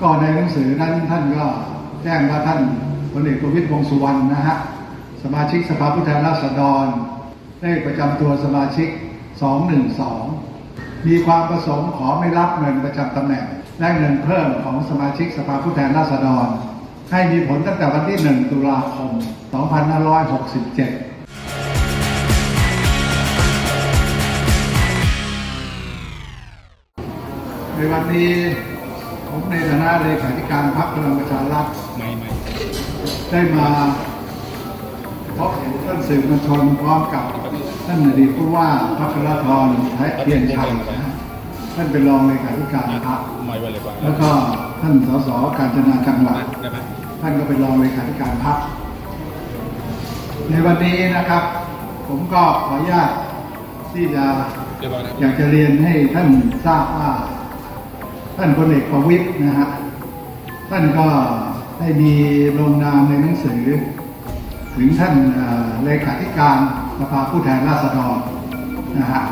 ก็ในหนังสือนั้นท่านก็แจ้งว่าท่านพลเอกประวิตรวงสุวรรณนะฮะสมาชิกสภาผู้แทนราษฎรเลขประจำตัวสมาชิก 212 มีความประสงค์ขอไม่รับเงินประจำตำแหน่ง และเงินเพิ่มของสมาชิกสภาผู้แทนราษฎร ให้มีผลตั้งแต่วันที่ 1 ตุลาคม 2567ในวันนี้ ผมในฐานะเลขาธิการพรรคพลังประชารัฐไไได้มาพบเห็นท่านสื่อมวลชนพร้อมกับท่านอดีตผู้ว่าพระพลทรไทยเพียรชัยนะท่านเป็นรองเลขาธิการพรรคแล้วก็ท่านสสการจนาจังหวัดท่านก็เป็นรองเลขาธิการพรรคในวันนี้นะครับ ผมก็ขออนุญาตที่จะอยแล้วอยากจะเรียนให้ท่านทราบว่า ท่านพลเอกประวิตยนะฮะท่านก็ได้มีลงนามในหนังสือ ถึงท่านเลขาธิการสภาผู้แทนราษฎรนะฮะ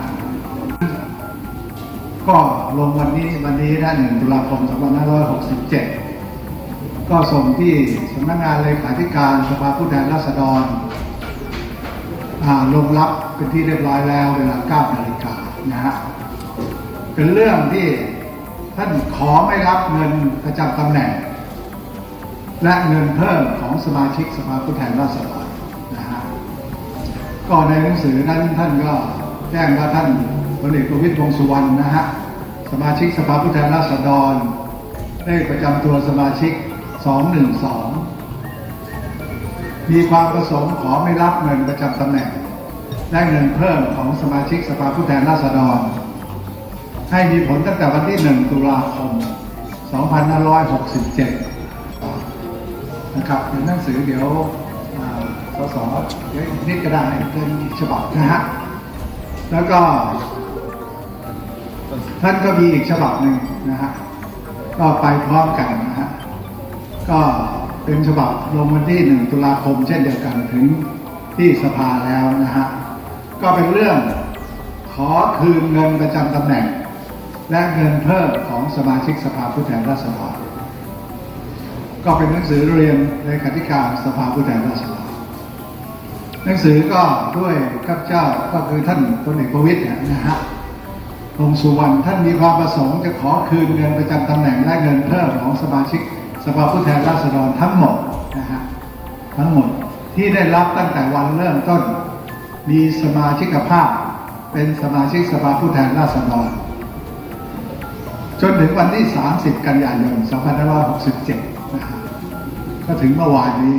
ก็ลงวันนี้วันนี้นะหนึ่งตุลาคม2567 ก็ส่งที่สำนักงานเลขาธิการสภาผู้แทนราษฎรลงรับเป็นที่เรียบร้อยแล้วเวลา9นาฬิกานะฮะเป็นเรื่องที่ ท่านขอไม่รับเงินประจำตำแหน่ง และเงินเพิ่มของสมาชิกสภาผู้แทนราษฎรนะฮะก็ในหนังสือนั้นท่านก็แจ้งว่าท่านพลเอกประวิตรวงสุวรรณนะฮะสมาชิกสภาผู้แทนราษฎรเลขประจำตัวสมาชิก 212 มีความประสงค์ขอไม่รับเงินประจำตำแหน่ง และเงินเพิ่มของสมาชิกสภาผู้แทนราษฎร ให้มีผลตั้งแต่วันที่ 1 ตุลาคม 2567 นะครับเป็นหนังสือเดี๋ยวสสเดี๋ยวอีกนิดก็ได้เป็นฉบับนะฮะ แล้วก็ท่านก็มีอีกฉบับหนึ่งนะฮะ ก็ไปพร้อมกันนะฮะ ก็เป็นฉบับลงวันที่ 1 ตุลาคม เช่นเดียวกันถึงที่สภาแล้วนะฮะ ก็เป็นเรื่องขอคืนเงินประจำตำแหน่ง และเงินเพิ่มของสมาชิกสภาผู้แทนราษฎรก็เป็นหนังสือเรียนในขธิการสภาผู้แทนราษฎรหนังสือก็ด้วยข้าพเจ้าก็คือท่านพลเอกประวิตยเนี่ยนะฮะวงษ์สุวรรณท่านมีความประสงค์จะขอคืนเงินประจำตำแหน่งและเงินเพิ่มของสมาชิกสภาผู้แทนราษฎรทั้งหมดนะฮะทั้งหมดที่ได้รับตั้งแต่วันเริ่มต้น มีสมาชิกภาพเป็นสมาชิกสภาผู้แทนราษฎร จนถึงวันที่ 30 กันยายน 2567นะก็ถึงเมื่อวานนี้